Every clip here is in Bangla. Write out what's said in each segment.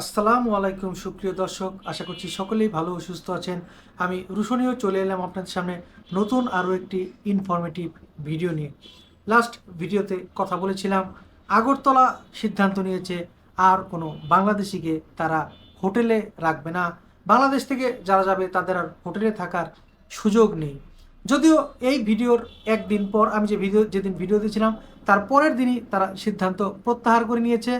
আসসালামু আলাইকুম, সুপ্রিয় দর্শক। আশা করছি সকলেই ভালো ও সুস্থ আছেন। আমি রুশনীয় চলে এলাম আপনাদের সামনে নতুন আরও একটি ইনফরমেটিভ ভিডিও নিয়ে। লাস্ট ভিডিওতে কথা বলেছিলাম, আগরতলা সিদ্ধান্ত নিয়েছে আর কোনো বাংলাদেশিকে তারা হোটেলে রাখবে না। বাংলাদেশ থেকে যারা যাবে, তাদের আর হোটেলে থাকার সুযোগ নেই। যদিও এই ভিডিওর একদিন পর, আমি যে ভিডিও যেদিন ভিডিও দিয়েছিলাম, তার পরের দিনই তারা সিদ্ধান্ত প্রত্যাহার করে নিয়েছে।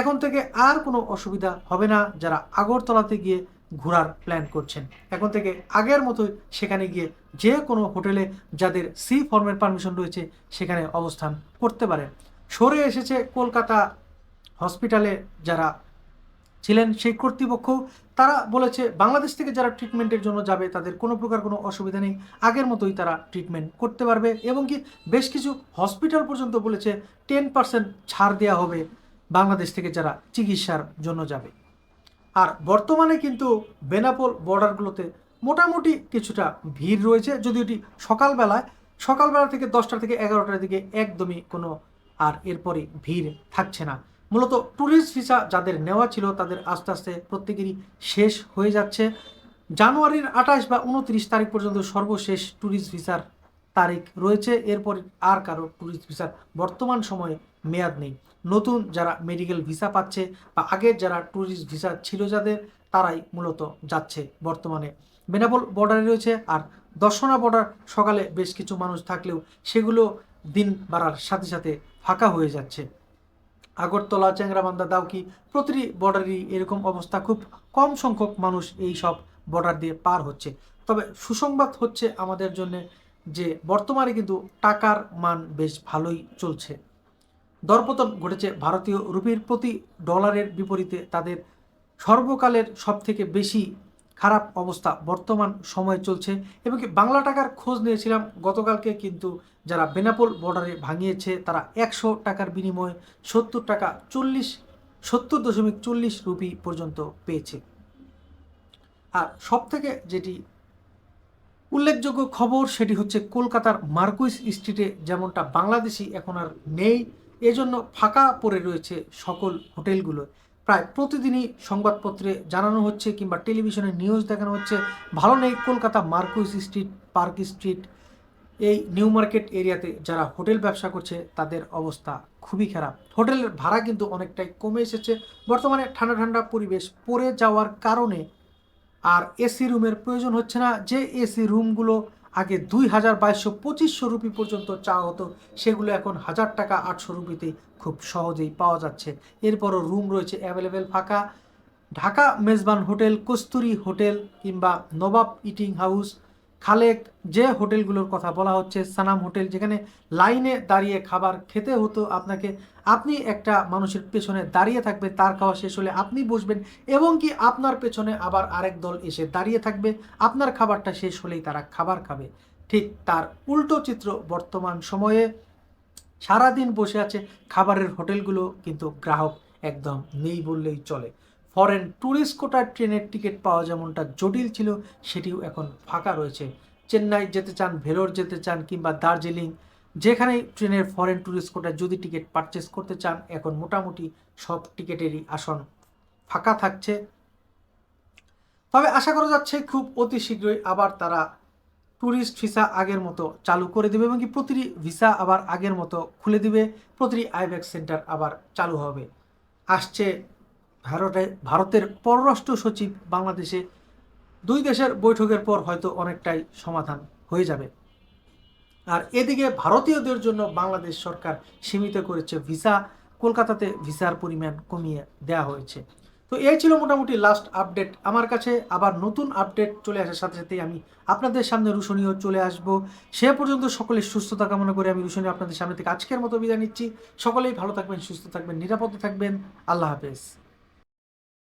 এখন থেকে আর কোনো অসুবিধা হবে না যারা আগরতলাতে গিয়ে ঘোরার প্ল্যান করছেন। এখন থেকে আগের মতোই সেখানে গিয়ে যে কোনো হোটেলে যাদের সি ফর্মের পারমিশন রয়েছে সেখানে অবস্থান করতে পারেন। সরে এসেছে কলকাতা হসপিটালে যারা ছিলেন সেই কর্তৃপক্ষ, তারা বলেছে বাংলাদেশ থেকে যারা ট্রিটমেন্টের জন্য যাবে তাদের কোনো প্রকার কোনো অসুবিধা নেই। আগের মতোই তারা ট্রিটমেন্ট করতে পারবে এবং কি বেশ কিছু হসপিটাল পর্যন্ত বলেছে টেন পার্সেন্ট ছাড় দেওয়া হবে। বাংলাদেশ থেকে যারা চিকিৎসার জন্য যাবে। আর বর্তমানে কিন্তু বেনাপোল বর্ডারগুলোতে মোটামুটি কিছুটা ভিড় রয়েছে যদি এটি সকালবেলায়, সকালবেলা থেকে দশটা থেকে এগারোটার দিকে একদমই কোনো আর এরপরে ভিড় থাকছে না। মূলত ট্যুরিস্ট ভিসা যাদের নেওয়া ছিল, তাদের আস্তে আস্তে প্রত্যেকেরই শেষ হয়ে যাচ্ছে। জানুয়ারির আঠাশ বা উনত্রিশ তারিখ পর্যন্ত সর্বশেষ ট্যুরিস্ট ভিসার তারিখ রয়েছে। এরপর আর কারও ট্যুরিস্ট ভিসার বর্তমান সময়ে মেয়াদ নেই। নতুন যারা মেডিকেল ভিসা পাচ্ছে বা আগের যারা ট্যুরিস্ট ভিসা ছিল যাদের, তারাই মূলত যাচ্ছে বর্তমানে। বেনাপোল বর্ডারে রয়েছে আর দর্শনা বর্ডার সকালে বেশ কিছু মানুষ থাকলেও সেগুলো দিন বাড়ার সাথে সাথে ফাঁকা হয়ে যাচ্ছে। আগরতলা, চ্যাংরাবান্ধা, দাউকি প্রতিটি বর্ডারই এরকম অবস্থা। খুব কম সংখ্যক মানুষ এই সব বর্ডার দিয়ে পার হচ্ছে। তবে সুসংবাদ হচ্ছে আমাদের জন্য যে বর্তমানে কিন্তু টাকার মান বেশ ভালোই চলছে। দরপতন ঘটেছে ভারতীয় রুপির প্রতি ডলারের বিপরীতে। তাদের সর্বকালের সবথেকে বেশি খারাপ অবস্থা বর্তমান সময়ে চলছে। এবং কি বাংলা টাকার খোঁজ নিয়েছিলাম, গতকালকে কিন্তু যারা বেনাপোল বর্ডারে ভাঙিয়েছে তারা একশো টাকার বিনিময়ে সত্তর টাকা চল্লিশ, সত্তর দশমিক চল্লিশ রুপি পর্যন্ত পেয়েছে। আর সব থেকে যেটি উল্লেখযোগ্য খবর সেটি হচ্ছে কলকাতার মার্কুইস স্ট্রিটে যেমনটা বাংলাদেশি এখন আর নেই, এজন্য ফাঁকা পড়ে রয়েছে সকল হোটেলগুলো। প্রায় প্রতিদিনই সংবাদপত্রে জানানো হচ্ছে কিংবা টেলিভিশনে নিউজ দেখানো হচ্ছে, ভালো নেই Kolkata Marquis Street, Park Street. এই নিউ মার্কেট এরিয়াতে যারা হোটেল ব্যবসা করছে, তাদের অবস্থা খুবই খারাপ। হোটেলের ভাড়া কিন্তু অনেকটাই কমে এসেছে। বর্তমানে ঠান্ডা ঠান্ডা পরিবেশ পড়ে যাওয়ার কারণে আর এসি রুমের প্রয়োজন হচ্ছে না। যে এসি রুমগুলো আগে দুই হাজার বাইশশো পঁচিশশো রুপি পর্যন্ত চাওয়া হতো, সেগুলো এখন হাজার টাকা আটশো রুপিতে খুব সহজেই পাওয়া যাচ্ছে। এরপরও রুম রয়েছে অ্যাভেলেবেল ফাঁকা। ঢাকা মেজবান হোটেল, কস্তুরি হোটেল কিংবা নবাব ইটিং হাউস খালেক, যে হোটেলগুলোর কথা বলা হচ্ছে, সানাম হোটেল, যেখানে লাইনে দাঁড়িয়ে খাবার খেতে হতো আপনাকে, আপনি একটা মানুষের পেছনে দাঁড়িয়ে থাকবে, তার খাওয়া শেষ হলে আপনি বসবেন, এবং কি আপনার পেছনে আবার আরেক দল এসে দাঁড়িয়ে থাকবে, আপনার খাবারটা শেষ হলেই তারা খাবার খাবে। ঠিক তার উল্টো চিত্র বর্তমান সময়ে, সারাদিন বসে আছে, খাবারের হোটেলগুলো কিন্তু গ্রাহক একদম নেই বললেই চলে। ফরেন ট্যুরিস্ট কোটার ট্রেনের টিকিট পাওয়া যেমনটা জটিল ছিল, সেটিও এখন ফাঁকা রয়েছে। চেন্নাই যেতে চান, ভেলোর যেতে চান কিংবা দার্জিলিং, যেখানেই ট্রেনের ফরেন ট্যুরিস্ট কোটার যদি টিকিট পারচেস করতে চান, এখন মোটামুটি সব টিকিটেরই আসন ফাঁকা থাকছে। তবে আশা করা যাচ্ছে খুব অতি শীঘ্রই আবার তারা ট্যুরিস্ট ভিসা আগের মতো চালু করে দেবে এবং কি প্রতিটি ভিসা আবার আগের মতো খুলে দিবে। প্রতিটি আইব্যাক সেন্টার আবার চালু হবে। আসছে ভারতে, ভারতের পররাষ্ট্র সচিব বাংলাদেশে দুই দেশের বৈঠকের পর হয়তো অনেকটাই সমাধান হয়ে যাবে। আর এদিকে ভারতীয়দের জন্য বাংলাদেশ সরকার সীমিত করেছে ভিসা। কলকাতাতে ভিসার পরিমাণ কমিয়ে দেওয়া হয়েছে। তো এই ছিল মোটামুটি লাস্ট আপডেট আমার কাছে আবার নতুন আপডেট চলে আসার সাথে সাথেই আমি আপনাদের সামনে রুশনীয় চলে আসব। সে পর্যন্ত সকলের সুস্থতা কামনা করে আমি রুশনীয় আপনাদের সামনে থেকে আজকের মতো বিদায় নিচ্ছি। সকলেই ভালো থাকবেন, সুস্থ থাকবেন, নিরাপদে থাকবেন। আল্লাহ হাফেজ।